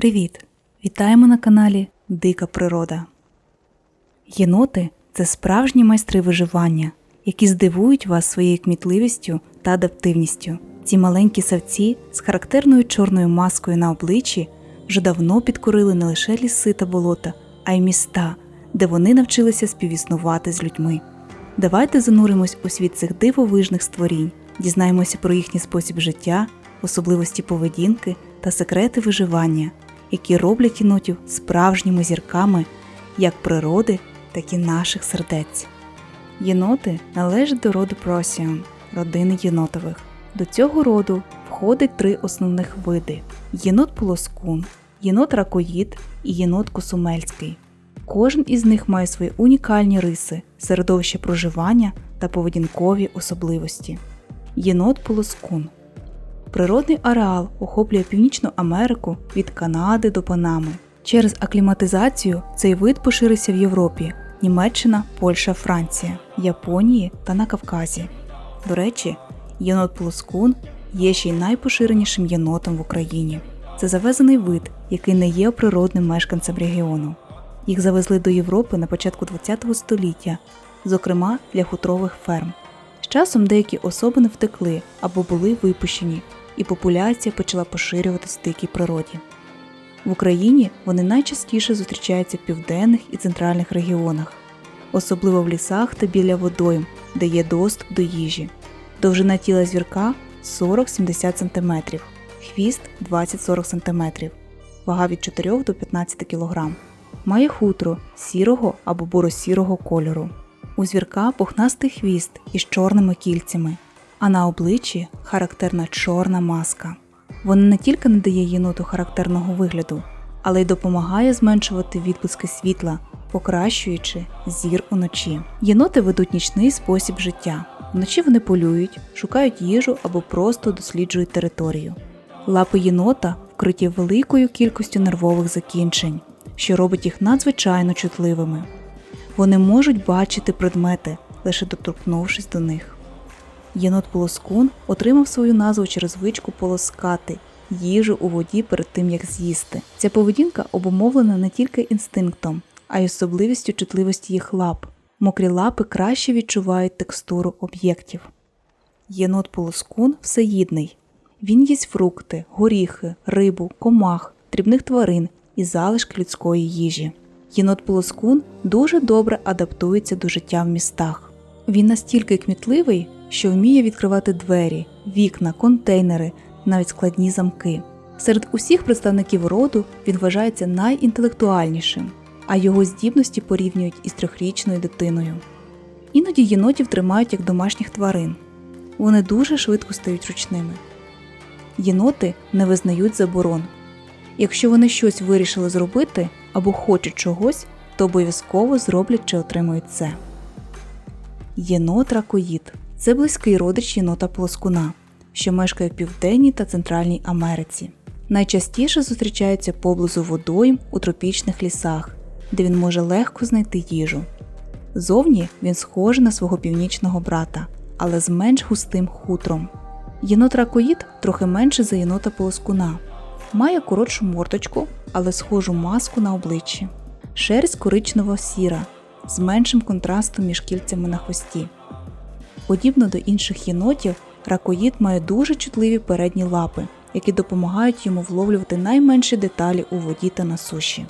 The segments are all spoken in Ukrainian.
Привіт! Вітаємо на каналі Дика Природа. Єноти це справжні майстри виживання, які здивують вас своєю кмітливістю та адаптивністю. Ці маленькі савці з характерною чорною маскою на обличчі вже давно підкорили не лише ліси та болота, а й міста, де вони навчилися співіснувати з людьми. Давайте зануримось у світ цих дивовижних створінь, дізнаємося про їхній спосіб життя, особливості поведінки та секрети виживання, які роблять єнотів справжніми зірками як природи, так і наших сердець. Єноти належать до роду Просіум, родини єнотових. До цього роду входить три основних види: єнот полоскун, єнот ракоїд і єнот косумельський. Кожен із них має свої унікальні риси, середовище проживання та поведінкові особливості. Єнот полоскун Природний ареал охоплює Північну Америку від Канади до Панами. Через акліматизацію цей вид поширився в Європі Німеччина, Польща, Франція, Японії та на Кавказі. До речі, єнот плоскун є ще й найпоширенішим єнотом в Україні. Це завезений вид, який не є природним мешканцем регіону. Їх завезли до Європи на початку ХХ століття, зокрема для хутрових ферм. З часом деякі особини втекли або були випущені, і популяція почала поширюватися в дикій природі. В Україні вони найчастіше зустрічаються в південних і центральних регіонах, особливо в лісах та біля водойм, де є доступ до їжі. Довжина тіла звірка 40-70 см, хвіст 20-40 см, вага від 4 до 15 кг. Має хутро сірого або буро-сірого кольору. У звірка пухнастий хвіст із чорними кільцями, а на обличчі характерна чорна маска. Вона не тільки надає єноту характерного вигляду, але й допомагає зменшувати відблиски світла, покращуючи зір уночі. Єноти ведуть нічний спосіб життя. Вночі вони полюють, шукають їжу або просто досліджують територію. Лапи єнота вкриті великою кількістю нервових закінчень, що робить їх надзвичайно чутливими. Вони можуть бачити предмети, лише доторкнувшись до них. Єнот полоскун отримав свою назву через звичку полоскати їжу у воді перед тим, як з'їсти. Ця поведінка обумовлена не тільки інстинктом, а й особливістю чутливості їх лап. Мокрі лапи краще відчувають текстуру об'єктів. Єнот полоскун всеїдний. Він їсть фрукти, горіхи, рибу, комах, дрібних тварин і залишки людської їжі. Єнот полоскун дуже добре адаптується до життя в містах. Він настільки кмітливий, що вміє відкривати двері, вікна, контейнери, навіть складні замки. Серед усіх представників роду він вважається найінтелектуальнішим, а його здібності порівнюють із трьохрічною дитиною. Іноді єнотів тримають як домашніх тварин. Вони дуже швидко стають ручними. Єноти не визнають заборон. Якщо вони щось вирішили зробити або хочуть чогось, то обов'язково зроблять чи отримують це. Єнот ракоїд це близький родич єнота плоскуна, що мешкає в Південній та Центральній Америці. Найчастіше зустрічається поблизу водойм у тропічних лісах, де він може легко знайти їжу. Зовні він схожий на свого північного брата, але з менш густим хутром. Єнот ракоїд трохи менше за єнота полоскуна, має коротшу морточку, але схожу маску на обличчі, шерсть коричнево сіра з меншим контрастом між кільцями на хвості. Подібно до інших єнотів, ракоїд має дуже чутливі передні лапи, які допомагають йому вловлювати найменші деталі у воді та на суші.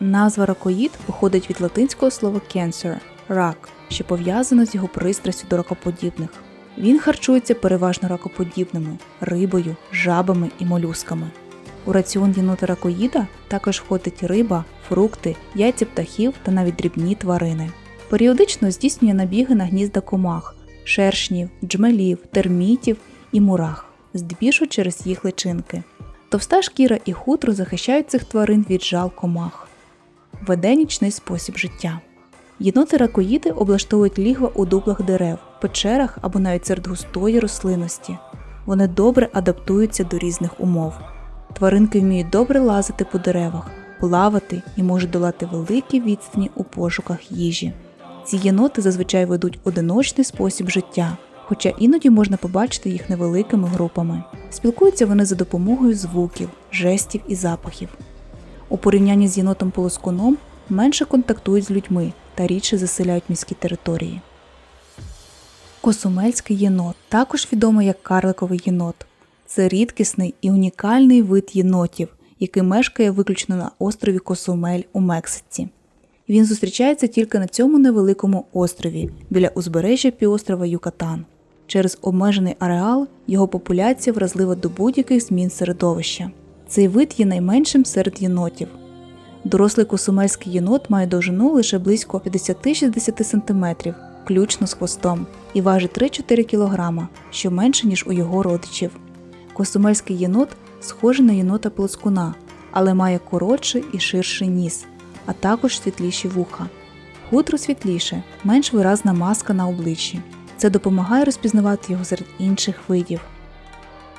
Назва ракоїд походить від латинського слова cancer – рак, що пов'язано з його пристрастю до ракоподібних. Він харчується переважно ракоподібними рибою, жабами і молюсками. У раціон єнота ракоїда також входить риба, фрукти, яйця птахів та навіть дрібні тварини. Періодично здійснює набіги на гнізда комах, шершнів, джмелів, термітів і мурах, здебільшого через їх личинки. Товста шкіра і хутро захищають цих тварин від жал комах. Веде нічний спосіб життя. Єноти ракоїди облаштовують лігва у дуплах дерев, печерах або навіть серед густої рослинності. Вони добре адаптуються до різних умов. Тваринки вміють добре лазити по деревах, плавати і можуть долати великі відстані у пошуках їжі. Ці єноти зазвичай ведуть одиночний спосіб життя, хоча іноді можна побачити їх невеликими групами. Спілкуються вони за допомогою звуків, жестів і запахів. У порівнянні з єнотом полоскуном менше контактують з людьми та рідше заселяють міські території. Косумельський єнот, також відомий як карликовий єнот. Це рідкісний і унікальний вид єнотів, який мешкає виключно на острові Косумель у Мексиці. Він зустрічається тільки на цьому невеликому острові біля узбережжя півострова Юкатан. Через обмежений ареал його популяція вразлива до будь-яких змін середовища. Цей вид є найменшим серед єнотів. Дорослий косумельський єнот має довжину лише близько 50-60 см, включно з хвостом, і важить 3-4 кг, що менше, ніж у його родичів. Косумельський єнот схожий на єнота плоскуна, але має коротший і ширший ніс, а також світліші вуха. Хутро світліше, менш виразна маска на обличчі. Це допомагає розпізнавати його серед інших видів.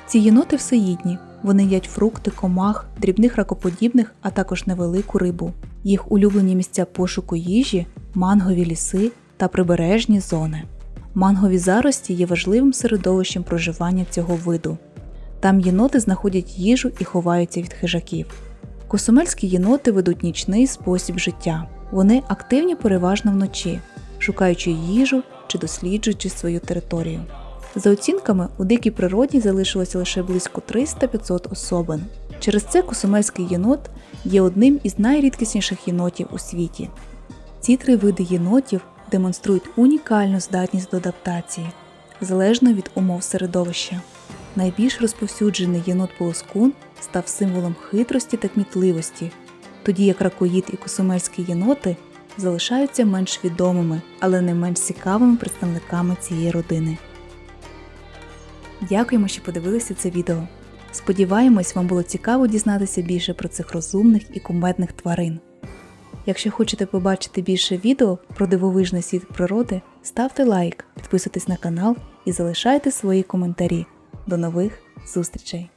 Ці єноти всеїдні. Вони їдять фрукти, комах, дрібних ракоподібних, а також невелику рибу. Їх улюблені місця пошуку їжі, мангові ліси та прибережні зони. Мангові зарості є важливим середовищем проживання цього виду. Там єноти знаходять їжу і ховаються від хижаків. Косумельські єноти ведуть нічний спосіб життя. Вони активні переважно вночі, шукаючи їжу чи досліджуючи свою територію. За оцінками, у дикій природі залишилося лише близько 300-500 особин. Через це косумельський єнот є одним із найрідкісніших єнотів у світі. Ці три види єнотів демонструють унікальну здатність до адаптації, залежно від умов середовища. Найбільш розповсюджений єнот полоскун став символом хитрості та кмітливості, тоді як ракоїд і косумельські єноти залишаються менш відомими, але не менш цікавими представниками цієї родини. Дякуємо, що подивилися це відео. Сподіваємось, вам було цікаво дізнатися більше про цих розумних і кумедних тварин. Якщо хочете побачити більше відео про дивовижний світ природи, ставте лайк, підписуйтесь на канал і залишайте свої коментарі. До нових зустрічей!